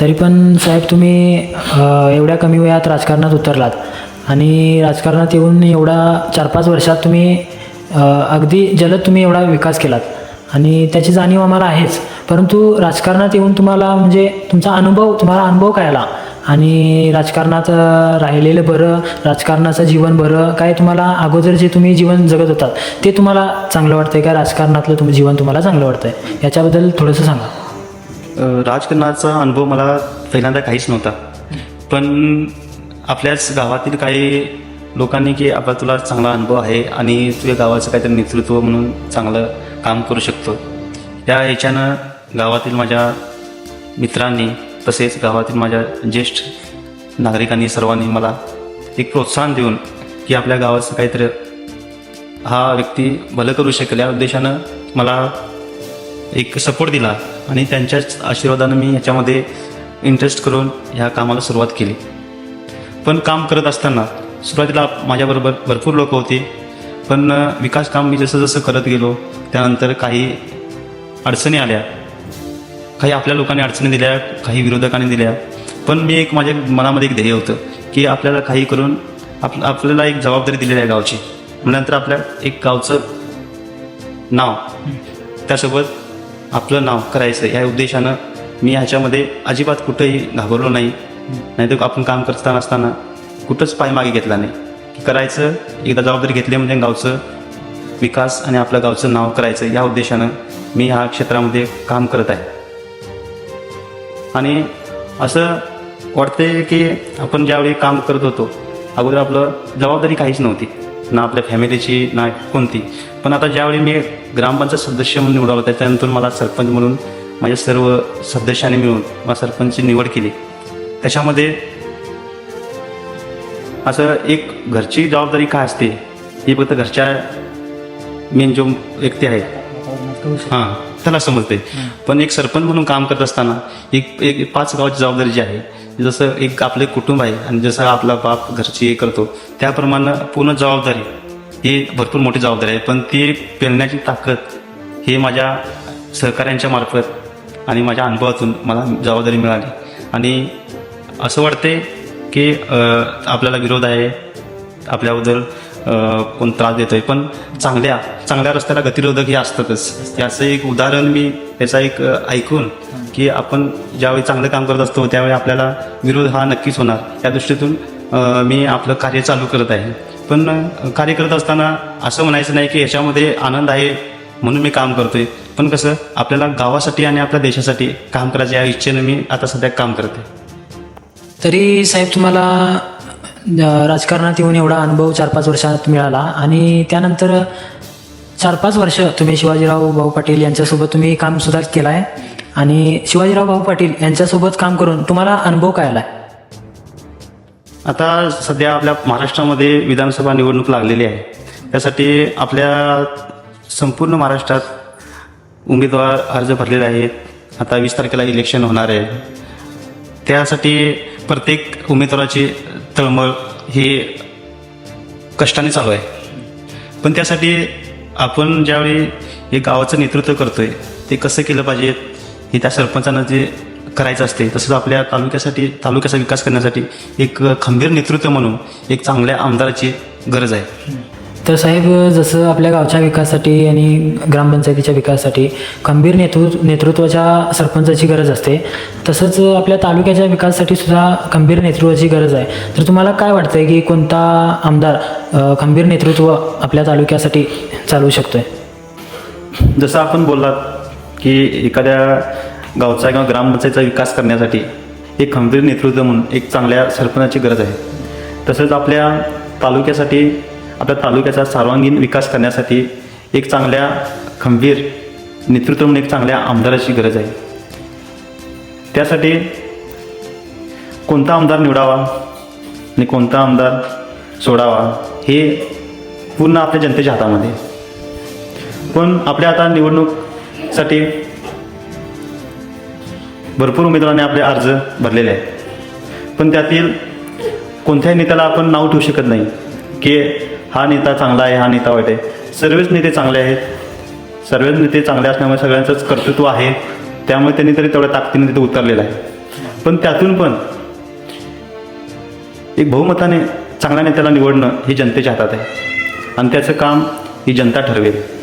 तरी पण साहेब तुम्ही एवढ्या कमी वयात राजकारणात उतरलात. आणि राजकारणात येऊन एवढा चार पाच वर्षात तुम्ही अगदी जलद तुम्ही एवढा विकास केलात. आणि त्याची जाणीव आम्हाला आहेच. परंतु राजकारणात येऊन तुम्हाला म्हणजे तुमचा अनुभव तुम्हाला अनुभव काय आला आणि राजकारणात राहिलेलं बरं राजकारणाचं जीवन बरं काय तुम्हाला अगोदर जे तुम्ही जीवन जगत होतात ते तुम्हाला चांगलं वाटतंय का? राजकारणातलं तुम्ही जीवन तुम्हाला चांगलं वाटतंय? याच्याबद्दल थोडंसं सांगा. राजकारणाचा अनुभव मला पहिल्यांदा काहीच नव्हता. पण आपल्याच गावातील काही लोकांनी की आपला तुला चांगला अनुभव आहे आणि तुझ्या गावाचं काहीतरी नेतृत्व म्हणून चांगलं काम करू शकतो. त्या ह्याच्यानं गावातील माझ्या मित्रांनी तसेच गावातील माझ्या ज्येष्ठ नागरिकांनी सर्वांनी मला एक प्रोत्साहन देऊन की आपल्या गावाचं काहीतरी हा व्यक्ती भलं करू शकेल. या उद्देशानं मला एक सपोर्ट दिला आणि त्यांच्याच आशीर्वादानं मी ह्याच्यामध्ये इंटरेस्ट करून ह्या कामाला सुरुवात केली. पण काम करत असताना सुरुवातीला माझ्याबरोबर भरपूर लोक होती पण विकास काम मी जसं जसं करत गेलो त्यानंतर काही अडचणी आल्या. काही आपल्या लोकांनी अडचणी दिल्या काही विरोधकांनी दिल्या. पण मी एक माझ्या मनामध्ये एक ध्येय होतं की आपल्याला काही करून आप आपल्याला एक जबाबदारी दिलेली आहे गावची. नंतर आपल्या एक गावचं नाव त्यासोबत आपलं नाव करायचं या उद्देशानं मी ह्याच्यामध्ये अजिबात कुठंही घाबरलो नाही. नाहीतर आपण काम करताना असताना कुठंच पाय मागे घेतला नाही. की करायचं एकदा जबाबदारी घेतली म्हणजे गावचं विकास आणि आपल्या गावचं नाव करायचं या उद्देशानं मी ह्या क्षेत्रामध्ये काम करत आहे. आणि असं वाटतंय की आपण ज्यावेळी काम करत होतो अगोदर आपलं जबाबदारी काहीच नव्हती. ना आपल्या फॅमिलीची ना कोणती. पण आता ज्यावेळी मी ग्रामपंचायत सदस्य म्हणून निवडावं त्याच्यानंतर मला सरपंच म्हणून माझ्या सर्व सदस्यांनी मिळून मला सरपंचची निवड केली. त्याच्यामध्ये असं एक घरची जबाबदारी काय असते ही फक्त घरच्या मेन जो व्यक्ती आहे. हां त्याला समजते पण एक सरपंच म्हणून काम करत असताना एक एक पाच गावाची जबाबदारी जी आहे जसं एक आपले कुटुंब आहे आणि जसं आपला बाप घरची हे करतो त्याप्रमाणे पूर्ण जबाबदारी ही भरपूर मोठी जबाबदारी आहे. पण ती पेलण्याची ताकद हे माझ्या सहकाऱ्यांच्या मार्फत आणि माझ्या अनुभवातून मला जबाबदारी मिळाली. आणि असं वाटते की आपल्याला विरोध आहे. आपल्याबद्दल कोण त्रास देतोय. पण चांगल्या चांगल्या रस्त्याला गतिरोधक हे असतातच. याचं एक उदाहरण मी त्याचा एक ऐकून की आपण ज्यावेळी चांगलं काम करत असतो त्यावेळी आपल्याला विरोध हा नक्कीच होणार. या दृष्टीतून मी आपलं कार्य चालू करत आहे. पण कार्य करत असताना असं म्हणायचं नाही की याच्यामध्ये आनंद आहे म्हणून मी काम करतोय. पण कसं आपल्याला गावासाठी आणि आपल्या देशासाठी काम करायचं या इच्छेनं मी आता सध्या काम करते तरी साहेब तुम्हाला राजकारणात येऊन एवढा अनुभव चार पाच वर्षात मिळाला. आणि त्यानंतर चार पाच वर्ष तुम्ही शिवाजीराव भाऊ पाटील यांच्यासोबत तुम्ही काम सुद्धा केलं आहे आणि शिवाजीराव भाऊ पाटील यांच्यासोबत काम करून तुम्हाला अनुभव काय आला आता सध्या आपल्या महाराष्ट्रामध्ये विधानसभा निवडणूक लागलेली आहे. त्यासाठी आपल्या संपूर्ण महाराष्ट्रात उमेदवार अर्ज भरलेले आहेत. आता वीस तारखेला इलेक्शन होणार आहे. त्यासाठी प्रत्येक उमेदवाराची तळमळ ही कष्टाने चालू आहे. पण त्यासाठी आपण ज्यावेळी हे गावाचं नेतृत्व करतो आहे ते कसं केलं पाहिजे हे त्या सरपंचानं जे करायचं असते तसंच आपल्या तालुक्यासाठी तालुक्याचा विकास करण्यासाठी एक खंबीर नेतृत्व म्हणून एक चांगल्या आमदाराची गरज आहे. तर साहेब जसं आपल्या गावच्या विकासासाठी आणि ग्रामपंचायतीच्या विकासासाठी खंबीर नेतृ नेतृत्वाच्या सरपंचाची गरज असते. तसंच आपल्या तालुक्याच्या विकासासाठी सुद्धा खंबीर नेतृत्वाची गरज आहे. तर तुम्हाला काय वाटतंय की कोणता आमदार खंबीर नेतृत्व आपल्या तालुक्यासाठी चालवू शकतोय? जसं आपण बोललात की एखाद्या गावचा किंवा ग्रामपंचायतीचा विकास करण्यासाठी एक खंबीर नेतृत्व म्हणून एक चांगल्या सरपंचाची गरज आहे. तसंच आपल्या तालुक्यासाठी आपल्या तालुक्याचा सर्वांगीण विकास करण्यासाठी एक चांगल्या खंबीर नेतृत्व म्हणून एक चांगल्या आमदाराची गरज आहे. त्यासाठी कोणता आमदार निवडावा आणि कोणता आमदार सोडावा हे पूर्ण आपल्या जनतेच्या हातामध्ये. पण आपल्या आता निवडणूकसाठी भरपूर उमेदवारांनी आपले अर्ज भरलेले आहेत. पण त्यातील कोणत्याही नेत्याला आपण नाव ठेवू शकत नाही. की हा नेता चांगला आहे हा नेता वाईट आहे. सर्वच नेते चांगले आहेत. सर्वच नेते चांगले असल्यामुळे सगळ्यांचंच कर्तृत्व आहे. त्यामुळे त्यांनी तरी तेवढ्या ताकदीने तिथे उतरलेलं आहे. पण पण त्यातून पण एक बहुमताने चांगल्या नेत्याला निवडणं हे जनतेच्या हातात आहे. आणि त्याचं काम ही जनता ठरवेल.